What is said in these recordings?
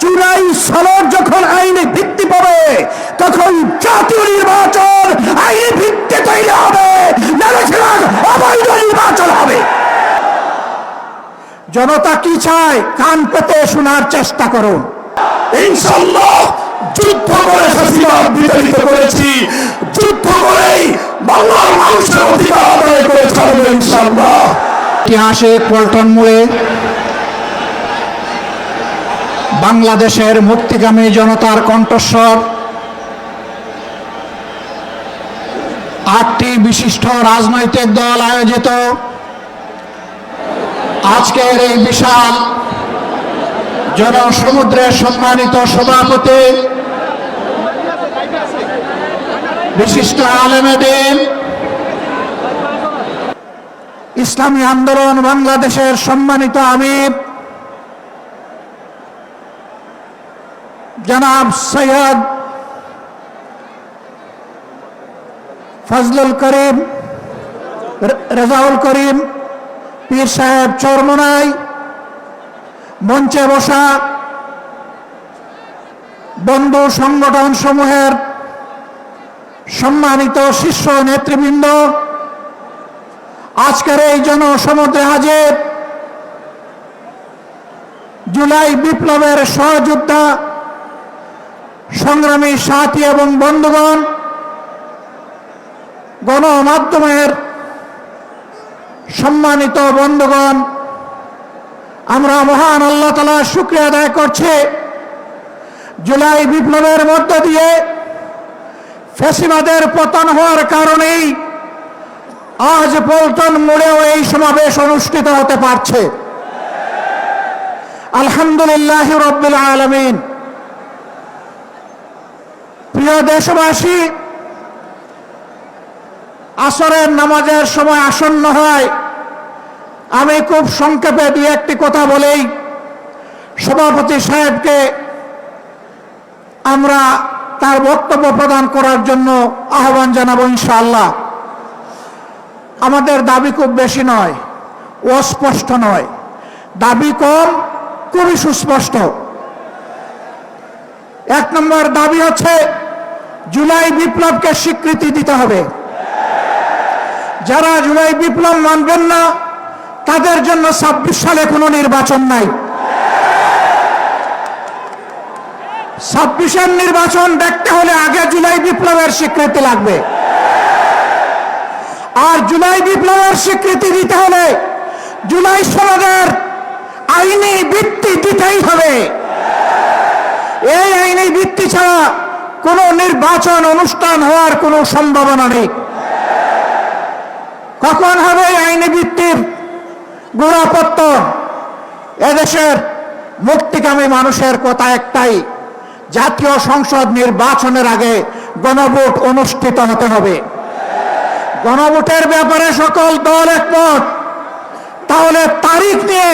জুলাই সনদ যখন আইনে ভিত্তি পাবে, তখন জাতীয় নির্বাচন আইনে ভিত্তি তৈরি হবে। অবৈধ নির্বাচন হবে। জনতা কি চায়? কান পেতে শোনার চেষ্টা করুন। যুদ্ধ করে বিতাড়িত করেছি। যুদ্ধ করেই বাংলার মানুষের অধিকার আদায় করে ঐতিহাসিক পল্টন মোড়ে বাংলাদেশের মুক্তিগামী জনতার কণ্ঠস্বর। আটটি বিশিষ্ট রাজনৈতিক দল আয়োজিত। আজকের এই বিশাল জনসমুদ্রের সম্মানিত সভাপতি বিশিষ্ট আলেমেদিন ইসলামী আন্দোলন বাংলাদেশের সম্মানিত আমির জনাব সৈয়দ ফজলুল করিম রেজাউল করিম, পীর সাহেব চরমনাই, মঞ্চে বসা বন্ধু সংগঠন সমূহের সম্মানিত শিষ্য নেতৃবৃন্দ, আজকের এই জনসমুদ্রে হাজির জুলাই বিপ্লবের সহযোদ্ধা সংগ্রামী সাথী এবং বন্ধুগণ, গণমাধ্যমের সম্মানিত বন্ধুগণ, আমরা মহান আল্লাহ তালা শুক্রিয়া আদায় করছি। জুলাই বিপ্লবের মধ্য দিয়ে ফেসিবাদের পতন হওয়ার কারণেই আজ পল্টন মোড়েও এই সমাবেশ অনুষ্ঠিত হতে পারছে। আলহামদুলিল্লাহ রব্বুল আলমিন। প্রিয় দেশবাসী, আসরের নামাজের সময় আসন্ন হয়, আমি খুব সংক্ষেপে দুই একটি কথা বলেই সভাপতি সাহেবকে আমরা তার বক্তব্য প্রদান করার জন্য আহ্বান জানাব ইনশাআল্লাহ। আমাদের দাবি খুব বেশি নয়, অস্পষ্ট নয়। দাবি কম, খুবই সুস্পষ্ট। এক নম্বর দাবি হচ্ছে জুলাই বিপ্লবকে স্বীকৃতি দিতে হবে। যারা জুলাই বিপ্লব মানবেন না, তাদের জন্য ছাব্বিশ সালে কোনো নির্বাচন নাই। ছাব্বিশের নির্বাচন দেখতে হলে আগে জুলাই বিপ্লবের স্বীকৃতি লাগবে। আর জুলাই বিপ্লবের স্বীকৃতি দিতে হলে জুলাই সনদের আইনি ভিত্তি দিতেই হবে। এই আইনি ভিত্তি ছাড়া কোনো নির্বাচন অনুষ্ঠান হওয়ার কোনো সম্ভাবনা নেই। কখন হবে আইনি ভিত্তির গোড়াপত্তন এদেশের মুক্তিকামী মানুষের কথা একটাই, জাতীয় সংসদ নির্বাচনের আগে গণভোট অনুষ্ঠিত হতে হবে। গণভোটের ব্যাপারে সকল দল একমত। তাহলে তারিখ নিয়ে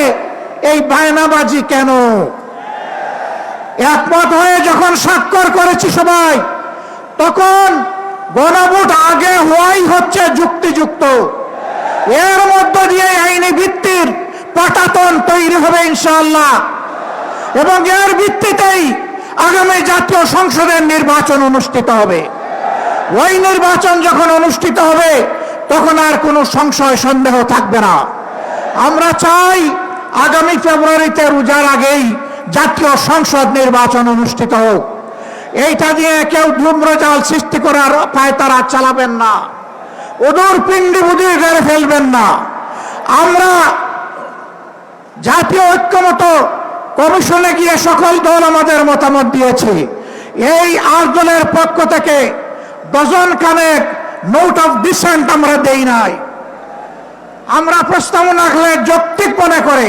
এই বায়নাবাজি কেন? একমত হয়ে যখন স্বাক্ষর করেছি সবাই, তখন গণভোট আগে হওয়াই হচ্ছে যুক্তিযুক্ত। এর মধ্য দিয়ে আইনি ভিত্তির পাটাতন তৈরি হবে ইনশাআল্লাহ। এবং এর ভিত্তিতেই আগামী জাতীয় সংসদের নির্বাচন অনুষ্ঠিত হবে। ওই নির্বাচন যখন অনুষ্ঠিত হবে, তখন আর কোনো সংশয় সন্দেহ থাকবে না। আমরা চাই আগামী ফেব্রুয়ারিতে রোজার আগেই জাতীয় সংসদ নির্বাচন অনুষ্ঠিত হোক। এইটা দিয়ে কেউ ধূম্রজাল সৃষ্টি করার পায় তারা চালাবেন না। ওদূর পিণ্ডি বুদ্ধি গেড়ে ফেলবেন না। আমরা জাতীয় ঐক্যমত কমিশনে গিয়ে সকল দল আমাদের মতামত দিয়েছে। এই আট দলের পক্ষ থেকে ডজন খানেক নোট অফ ডিসেন্ট আমরা দেই নাই। আমরা প্রস্তাবনা যৌক্তিক মনে করে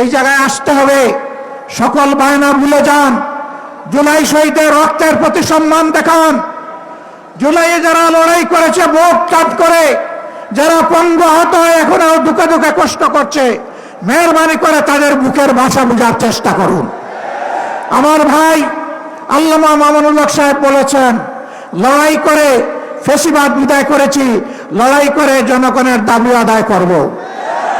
এই জায়গায় আসতে হবে। সকল বায়না ভুলে যান। জুলাই শহীদের রক্তের প্রতি সম্মান দেখান। জুলাইয়ে যারা লড়াই করেছে বুক কাট করে, যারা পঙ্গ হত হয়ে এখনও দুঃখে দুঃখে কষ্ট করছে, মেহরবানি করে তাদের বুকের ভাষা বোঝার চেষ্টা করুন। আমার ভাই আল্লামা মামুনুল্লাহ সাহেব বলেছেন, লড়াই করে ফেসিবাদ বিদায় করেছি, লড়াই করে জনগণের দাবি আদায় করব।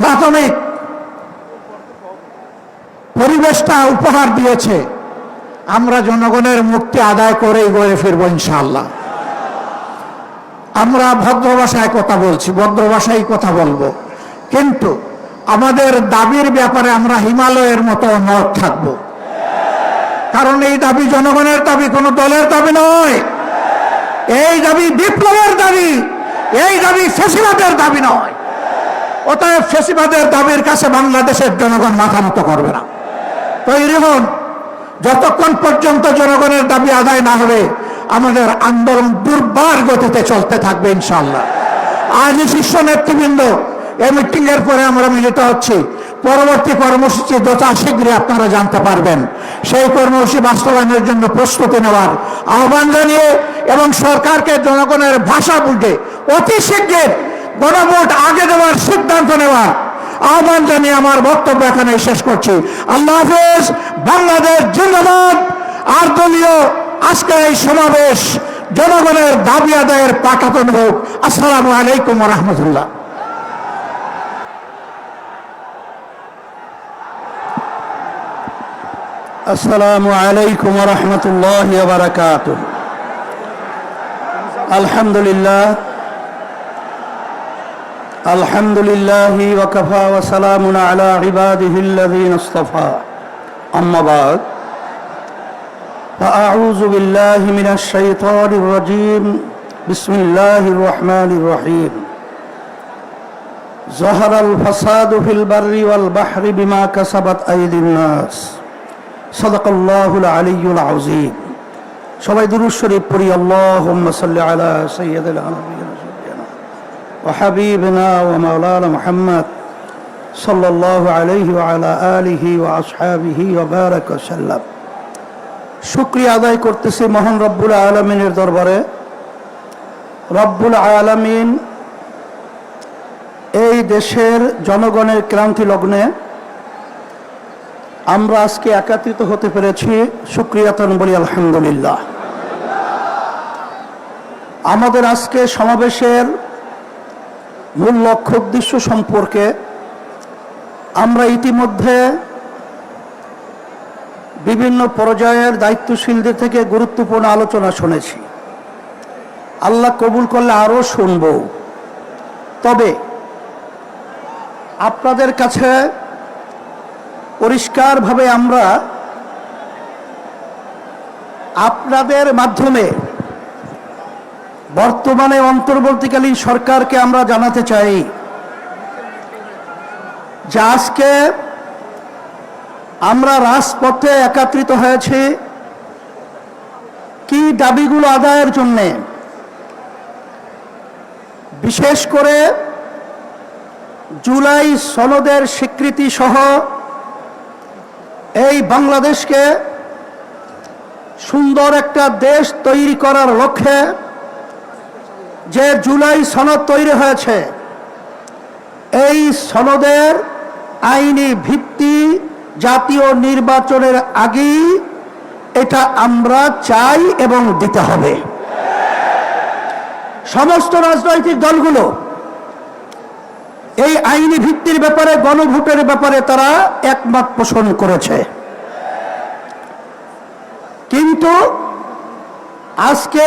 প্রাথমিক পরিবেশটা উপহার দিয়েছে। আমরা জনগণের মুক্তি আদায় করেই গড়ে ফিরবো ইনশাআল্লাহ। আমরা ভদ্র ভাষায় কথা বলছি ভদ্র ভাষায় কথা বলব। কিন্তু আমাদের দাবির ব্যাপারে আমরা হিমালয়ের মতো নখ থাকব। কারণ এই দাবি জনগণের দাবি, কোনো দলের দাবি নয়। এই দাবি বিপ্লবের দাবি, এই দাবি ফেসিবাদের দাবি নয়। অতএব ফেসিবাদের দাবির কাছে বাংলাদেশের জনগণ মাথা নত করবে না। তৈরি হন। যতক্ষণ পর্যন্ত জনগণের দাবি আদায় না হবে, আমাদের আন্দোলন দুর্বার গতিতে চলতে থাকবে ইনশাল্লাহ আজ শীর্ষ নেতৃবৃন্দ এই মিটিং এর পরে আমরা মিলিত হচ্ছি। পরবর্তী কর্মসূচি যথা শীঘ্রই আপনারা জানতে পারবেন। সেই কর্মসূচি বাস্তবায়নের জন্য প্রস্তুতি নেওয়ার আহ্বান জানিয়ে এবং সরকারকে জনগণের ভাষা বুঝে অতি শীঘ্র গণভোট আগে দেওয়ার সিদ্ধান্ত নেওয়া। আহ্বান জানিয়ে আমার বক্তব্য এখানে শেষ করছি। আল্লাহ হাফেজ, বাংলাদেশ জিন্দাবাদ। আর দলীয় আজকে এই সমাবেশ জনগণের দাবি আদায়ের পাঠাতন হোক। আসসালামু আলাইকুম রহমতুল্লাহ। আসসালামু আলাইকুম আলহামদুলিল্লাহ। الحمد لله الحمد لله وكفى وسلام على عباده الذين اصطفى أما بعد فأعوذ بالله من الشيطان الرجيم بسم الله الرحمن الرحيم ظهر الفساد في البر والبحر بما كسبت أيدي الناس সদাকাল্লাহুল আলিয়ুল আযীম সবাই দুরূদ শরীফ পড়ি আল্লাহুম্মা সাল্লি আলা সাইয়্যিদিল নবিয়্যিনা সাইয়্যিদিনা সাল্লাল্লাহু আলাইহি ওয়া আলা আলিহি ওয়া আসহাবিহি ওয়া বারাকা সাল্লাম। শুকরিয়া আদায় করতেছি মহান রব্বুল আলামিনের দরবারে। রব্বুল আলামিন এই দেশের জনগণের ক্রান্তি লগ্নে আমরা আজকে একাত্রিত হতে পেরেছি। সুক্রিয়াতন বলি, আলহামদুলিল্লাহ। আমাদের আজকে সমাবেশের মূল লক্ষ্য উদ্দেশ্য সম্পর্কে আমরা ইতিমধ্যে বিভিন্ন পর্যায়ের দায়িত্বশীলদের থেকে গুরুত্বপূর্ণ আলোচনা শুনেছি। আল্লাহ কবুল করলে আরও শুনব। তবে আপনাদের কাছে পরিষ্কারভাবে আমরা আপনাদের মাধ্যমে বর্তমানে অন্তর্বর্তীকালীন সরকারকে আমরা জানাতে চাই যে আজকে আমরা রাজপথে একত্রিত হয়েছি কি দাবিগুলো আদায়ের জন্যে? বিশেষ করে জুলাই সনদের স্বীকৃতি সহ এই বাংলাদেশকে সুন্দর একটা দেশ তৈরি করার লক্ষ্যে যে জুলাই সনদ তৈরি হয়েছে, এই সনদের আইনি ভিত্তি জাতীয় নির্বাচনের আগেই এটা আমরা চাই এবং দিতে হবে। সমস্ত রাজনৈতিক দলগুলো এই আইনি ভিত্তির ব্যাপারে, গণভোটের ব্যাপারে তারা একমত পোষণ করেছে। কিন্তু আজকে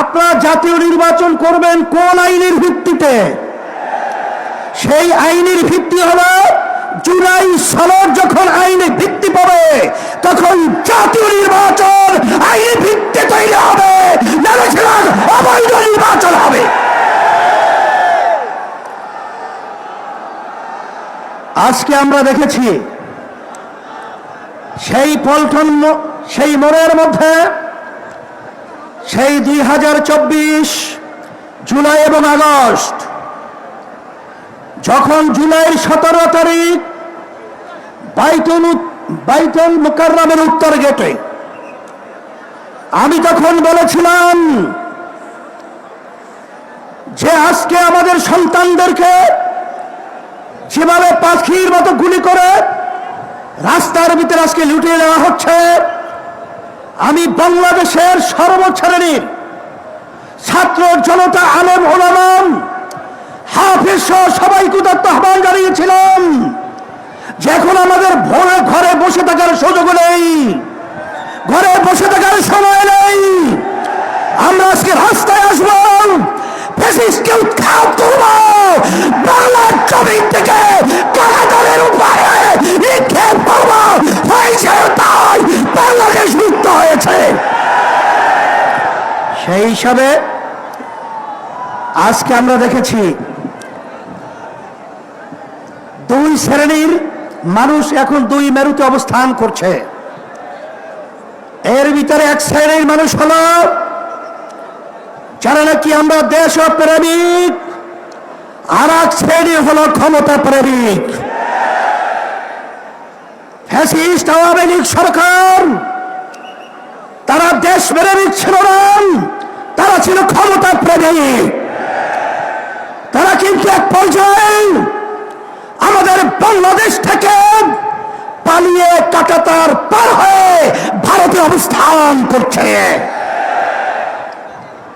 আপনারা জাতীয় নির্বাচন করবেন কোন আইনের ভিত্তিতে? সেই আইনের ভিত্তি হলো জুলাই সালের যখন আইনে ভিত্তি পাবে, তখন জাতীয় নির্বাচন আইনের ভিত্তি তৈরি হবে। অবৈধ নির্বাচন হবে। আজকে আমরা দেখেছি, সেই পল্টন সেই মোড়ের মধ্যে সেই দুই হাজার চব্বিশ জুলাই এবং আগস্ট, যখন জুলাইয়ের সতেরো তারিখ বাইতুল বাইতুল মুকাররমের উত্তর গেটে, আমি তখন বলেছিলাম যে আজকে আমাদের সন্তানদেরকে যেভাবে পাখির মতো গুলি করে রাস্তার ভিতরে আজকে লুটিয়ে দেওয়া হচ্ছে আমি বাংলাদেশের সর্বশ্রেণীর ছাত্র জনতা আলেম ওলামাম, হাফিজ সহ সবাইকে উদাত্ত আহ্বান জানিয়েছিলাম যখন আমাদের ভোরে ঘরে বসে থাকার সুযোগ নেই, ঘরে বসে থাকার সময় নেই। আমরা আজকে রাস্তায় আসব। ফ্যাসিস্টকে উৎখাত করব বাংলার জমিন থেকে কারাগারের উপরে নিক্ষেপ করব হয়েছে তাই বাংলাদেশ মুক্ত হয়েছে সেই হিসাবে আজকে আমরা দেখেছি দুই শ্রেণির মানুষ এখন দুই মেরুতে অবস্থান করছে। এর ভিতরে এক শ্রেণির মানুষ হলো যারা নাকি আমরা দেশ প্রেমিক আর এক শ্রেণি হল ক্ষমতা প্রেমিক। ফ্যাসিস্ট আওয়ামী লীগ সরকার, তারা দেশ প্রেমিক ছিল না, তারা ছিল ক্ষমতা প্রেমিক। তারা কিন্তু এক পর্যায়ে আমাদের বাংলাদেশ থেকে পালিয়ে কাটাতার পার হয়ে ভারতে অবস্থান করছে।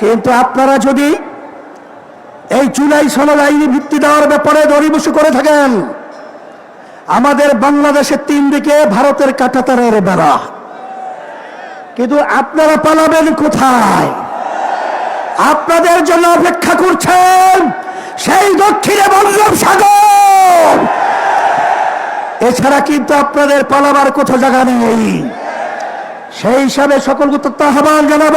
কিন্তু আপনারা যদি এই জুলাই সনদ আইনি ভিত্তি দেওয়ার ব্যাপারে দরিবসু করে থাকেন, আমাদের বাংলাদেশের তিন দিকে ভারতের কাটাতারের বেড়া। কিন্তু আপনারা পালাবেন কোথায়? আপনাদের জন্য অপেক্ষা করছেন সেই দক্ষিণে বঙ্গোপসাগর এছাড়া কিন্তু আপনাদের পালাবার কোথাও জায়গা নেই। সেই হিসাবে সকলকে তথ্য আহ্বান জানাব।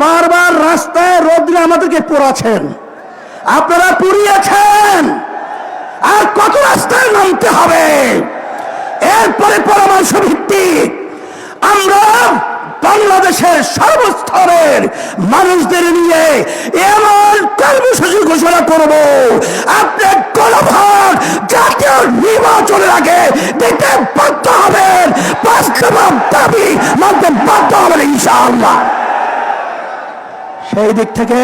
বারবার রাস্তায় রোদ্রে আমাদেরকে পোড়াছেন আপনারা পুড়িয়েছেন। আর কত রাস্তায় নামতে হবে? এরপরে পরামর্শ ভিত্তিক আমরা বাংলাদেশের সর্বস্তরের মানুষদের নিয়ে এমন কর্মসূচি ঘোষণা করব। আপনি গণভোট, জাতীয় নির্বাচনের আগে দিতে বাধ্য হবেন। বাস্তব দাবি মানতে বাধ্য হবেন ইনশাআল্লাহ। সেই দিক থেকে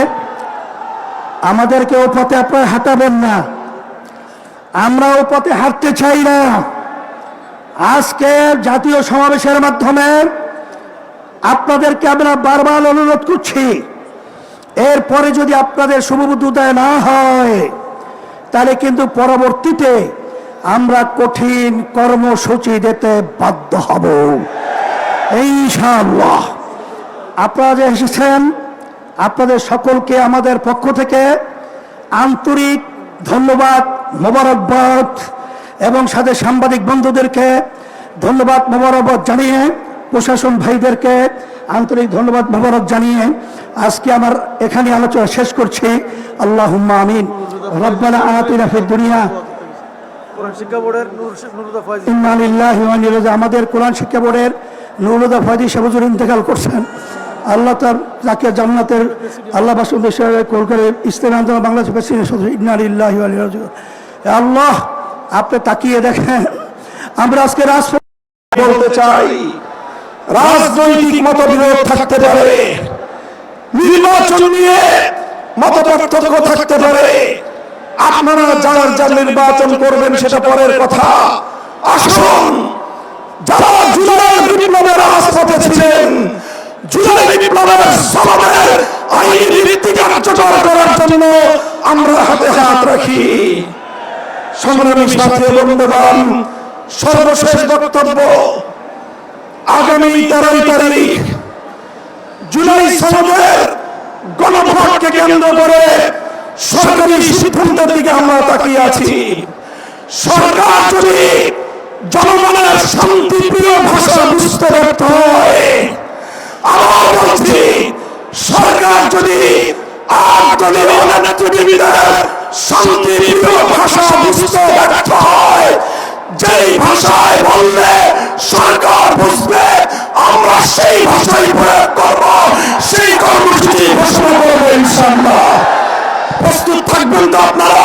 আমাদেরকে ও পথে আপনারা হাঁটাবেন না। আমরা ও পথে হাঁটতে চাই না। আজকে জাতীয় সমাবেশের মাধ্যমে আপনাদেরকে আমরা বারবার অনুরোধ করছি, এরপরে যদি আপনাদের শুভবুদ্ধি উদয় না হয়, তাহলে কিন্তু পরবর্তীতে আমরা কঠিন কর্মসূচি দিতে বাধ্য হব। ইনশাআল্লাহ। আপনারা যে এসেছেন আপনাদের সকলকে আমাদের পক্ষ থেকে আন্তরিক ধন্যবাদ মোবারকবাদ এবং সাথে সাংবাদিক বন্ধুদেরকে ধন্যবাদ মোবারকবাদ জানিয়ে প্রশাসন ভাইদেরকে আন্তরিক ধন্যবাদ মোবারক জানিয়ে আজকে আমার এখানে আলোচনা শেষ করছি। আল্লাহ আমিন। রব্বানা আতিনা ফিদ দুনিয়া। ফয়জি। আমাদের কোরআন শিক্ষা বোর্ডের নুরুদা ফয়দি সাহুজুর ইন্তেকাল করছেন। আল্লাহ তার যাকে জান্নাতের আল্লাহ বাসুদ হিসেবে কলকাতার ইসলাম বাংলাদেশ প্রেসিডেন্ট সদস্য ইন্না লিল্লাহি ওয়া ইন্না ইলাইহি রাজিউন। হে আল্লাহ, আপনি তাকিয়ে দেখেন, আমরা আজকে রাষ্ট্র বলতে চাই। রাজনৈতিক মতবিরোধ থাকতে পারে, নির্বাচন নিয়ে মত পার্থক্য থাকতে পারে। আপনারা যার যার নির্বাচন করবেন, সেটা পরের কথা। আসুন, যারা জুলাই বিপ্লবের রাজপথে ছিলেন জুলাই বিপ্লবের সমাবের আইনি ভিত্তি কার্যকর করার জন্য আমরা হাতে হাত রাখি। সংগ্রামী সাথী বন্ধুবান সর্বশেষ বক্তব্য। আগামী তেরোই তারিখ জুলাই সনদের গণভোটকে কেন্দ্র করে সরকারি সিদ্ধান্তের দিকে আমরা তাকিয়ে আছি। সরকার যদি জনগণের শান্তিপ্রিয় বিভিন্ন ভাষা বুঝতে ব্যর্থ হয়। যেই ভাষায় বললে সরকার বুঝবে, আমরা সেই ভাষাই প্রয়োগ করব, সেই কর্মসূচি আপনারা?